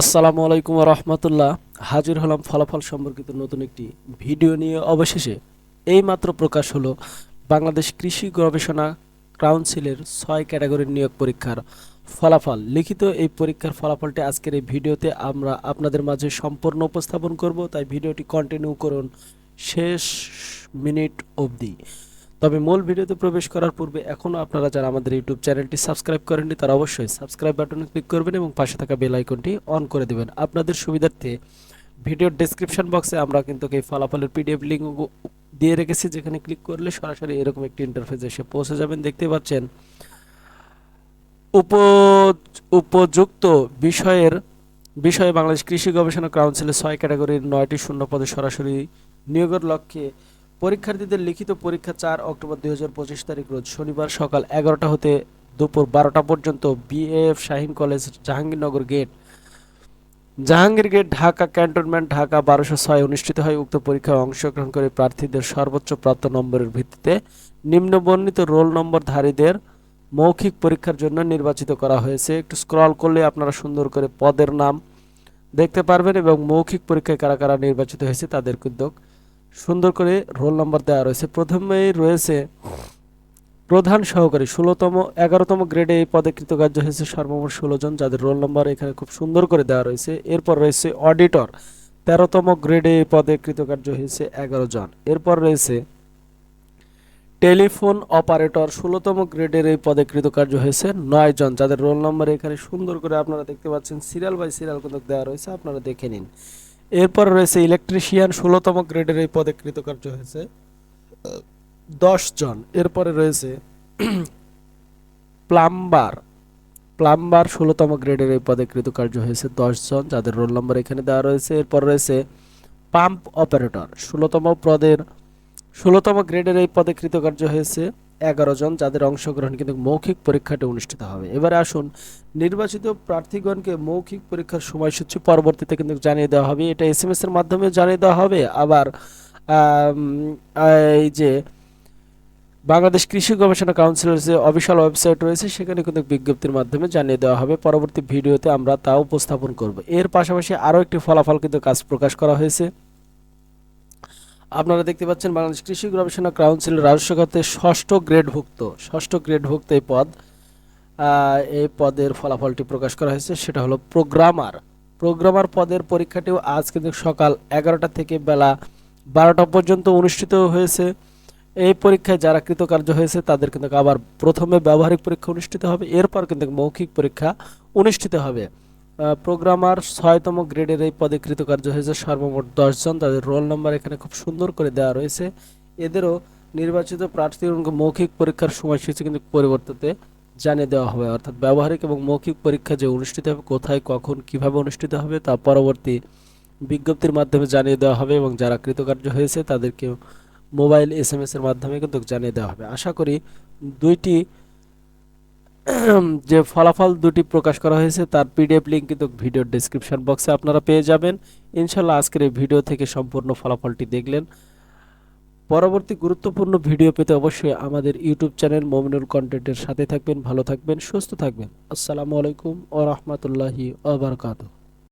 আসসালামু আলাইকুম রহমতুল্লাহ। হাজির হলাম ফলাফল সম্পর্কিত নতুন একটি ভিডিও নিয়ে। অবশেষে এইমাত্র প্রকাশ হলো বাংলাদেশ কৃষি গবেষণা কাউন্সিলের ছয় ক্যাটাগরির নিয়োগ পরীক্ষার ফলাফল। লিখিত এই পরীক্ষার ফলাফলটি আজকের এই ভিডিওতে আমরা আপনাদের মাঝে সম্পূর্ণ উপস্থাপন করব। তাই ভিডিওটি কন্টিনিউ করুন শেষ মিনিট অবধি। তবে মূল ভিডিওতে প্রবেশ করার পূর্বে এখনও আপনারা যারা আমাদের ইউটিউব চ্যানেলটি সাবস্ক্রাইব করেননি, তারা অবশ্যই সাবস্ক্রাইব বাটনে ক্লিক করবেন এবং পাশে থাকা বেল আইকনটি অন করে দেবেন। আপনাদের সুবিধার্থে ভিডিওর ডেসক্রিপশন বক্সে আমরা কিন্তু এই ফলাফলের পিডিএফ লিঙ্ক দিয়ে রেখেছি, যেখানে ক্লিক করলে সরাসরি এরকম একটি ইন্টারফেস এসে পৌঁছে যাবেন। দেখতে পাচ্ছেন, উপ উপযুক্ত বিষয়ের, বিষয়ে বাংলাদেশ কৃষি গবেষণা কাউন্সিলের ছয় ক্যাটাগরির নয়টি শূন্য পদে সরাসরি নিয়োগের লক্ষ্যে পরীক্ষার্থীদের লিখিত পরীক্ষা চার অক্টোবর দুই তারিখ, রোজ শনিবার সকাল এগারোটা হতে দুপুর বারোটা পর্যন্ত BAF Shaheen college, Jahangirnagar gate. Jahangir gate, Dhaka cantonment, Dhaka বারোশো ছয় অনুষ্ঠিত হয়। উক্ত পরীক্ষায় অংশগ্রহণ করে প্রার্থীদের সর্বোচ্চ প্রাপ্ত নম্বরের ভিত্তিতে নিম্নবর্ণিত রোল নম্বরধারীদের মৌখিক পরীক্ষার জন্য নির্বাচিত করা হয়েছে। একটু স্ক্রল করলে আপনারা সুন্দর করে পদের নাম দেখতে পারবেন এবং মৌখিক পরীক্ষায় কারা কারা নির্বাচিত হয়েছে তাদের কিন্তু সুন্দর করে রোল নম্বর দেওয়া রয়েছে। প্রথমেই রয়েছে প্রধান সহকারী, ষোলোতম, এগারোতম গ্রেডে এই পদে কৃতকার্য হয়েছে সর্বমোট ষোলো জন, যাদের রোল নম্বর এখানে খুব সুন্দর করে দেওয়া রয়েছে। এরপর রয়েছে অডিটর তেরোতম গ্রেডে এই পদে কৃতকার্য হয়েছে এগারো জন। এরপর রয়েছে টেলিফোন অপারেটর ষোলোতম গ্রেডের এই পদে কৃতকার্য হয়েছে নয় জন, যাদের রোল নম্বর এখানে সুন্দর করে আপনারা দেখতে পাচ্ছেন। সিরিয়াল বাই সিরিয়াল কিন্তু দেওয়া রয়েছে, আপনারা দেখে নিন। এরপর রয়েছে ইলেকট্রিশিয়ান ষোলোতম গ্রেডের এই পদে কৃতকার্য হয়েছে দশ জন। এরপরে রয়েছে প্লাম্বার। প্লাম্বার ষোলোতম গ্রেডের এই পদে কৃতকার্য হয়েছে দশ জন, যাদের রোল নম্বর এখানে দেওয়া রয়েছে। এরপর রয়েছে পাম্প অপারেটর, ষোলোতম পদের, ষোলোতম গ্রেডের এই পদে কৃতকার্য হয়েছে এগারো জন, যাদের অংশগ্রহণ কিন্তু মৌখিক পরীক্ষাটি অনুষ্ঠিত হবে। এবারে আসুন, নির্বাচিত প্রার্থীগণকে মৌখিক পরীক্ষার সময়সূচি পরবর্তীতে কিন্তু জানিয়ে দেওয়া হবে। এটা এস এম এস এর মাধ্যমে জানিয়ে দেওয়া হবে। আবার এই যে বাংলাদেশ কৃষি গবেষণা কাউন্সিলের যে অফিসিয়াল ওয়েবসাইট রয়েছে, সেখানে কিন্তু বিজ্ঞপ্তির মাধ্যমে জানিয়ে দেওয়া হবে। পরবর্তী ভিডিওতে আমরা তা উপস্থাপন করব। এর পাশাপাশি আরও একটি ফলাফল কিন্তু কাজ প্রকাশ করা হয়েছে। আপনারা দেখতে পাচ্ছেন বাংলাদেশ কৃষি গবেষণা কাউন্সিল রাজস্ব খাতে ষষ্ঠ গ্রেডভুক্ত ষষ্ঠ গ্রেডভুক্ত এই পদ এই পদের ফলাফলটি প্রকাশ করা হয়েছে। সেটা হলো প্রোগ্রামার। প্রোগ্রামার পদের পরীক্ষাটিও আজ কিন্তু সকাল এগারোটা থেকে বেলা বারোটা পর্যন্ত অনুষ্ঠিত হয়েছে। এই পরীক্ষায় যারা কৃতকার্য হয়েছে, তাদের কিন্তু আবার প্রথমে ব্যবহারিক পরীক্ষা অনুষ্ঠিত হবে। এরপর কিন্তু মৌখিক পরীক্ষা অনুষ্ঠিত হবে। প্রোগ্রামার ছয়তম গ্রেডের এই পদে কৃতকার্য হয়েছে সর্বমোট দশজন। তাদের রোল নাম্বার এখানে খুব সুন্দর করে দেওয়া রয়েছে। এদেরও নির্বাচিত প্রার্থীগণকে মৌখিক পরীক্ষার সময়সূচি কিন্তু পরিবর্তিতে জানিয়ে দেওয়া হবে। অর্থাৎ ব্যবহারিক এবং মৌখিক পরীক্ষা যে অনুষ্ঠিত হবে, কোথায়, কখন, কীভাবে অনুষ্ঠিত হবে, তা পরবর্তী বিজ্ঞপ্তির মাধ্যমে জানিয়ে দেওয়া হবে এবং যারা কৃতকার্য হয়েছে তাদেরকে মোবাইল এস এম এস এর মাধ্যমে কিন্তু জানিয়ে দেওয়া হবে। আশা করি দুইটি যে ফলাফল দুটি প্রকাশ করা হয়েছে, তার পিডিএফ লিঙ্ক কিন্তু ভিডিওর ডিসক্রিপশন বক্সে আপনারা পেয়ে যাবেন। ইনশাল্লাহ আজকের এই ভিডিও থেকে সম্পূর্ণ ফলাফলটি দেখলেন। পরবর্তী গুরুত্বপূর্ণ ভিডিও পেতে অবশ্যই আমাদের ইউটিউব চ্যানেল মমিনুল কন্টেন্টের সাথে থাকবেন, ভালো থাকবেন, সুস্থ থাকবেন। আসসালামু আলাইকুম ও রহমতুল্লাহি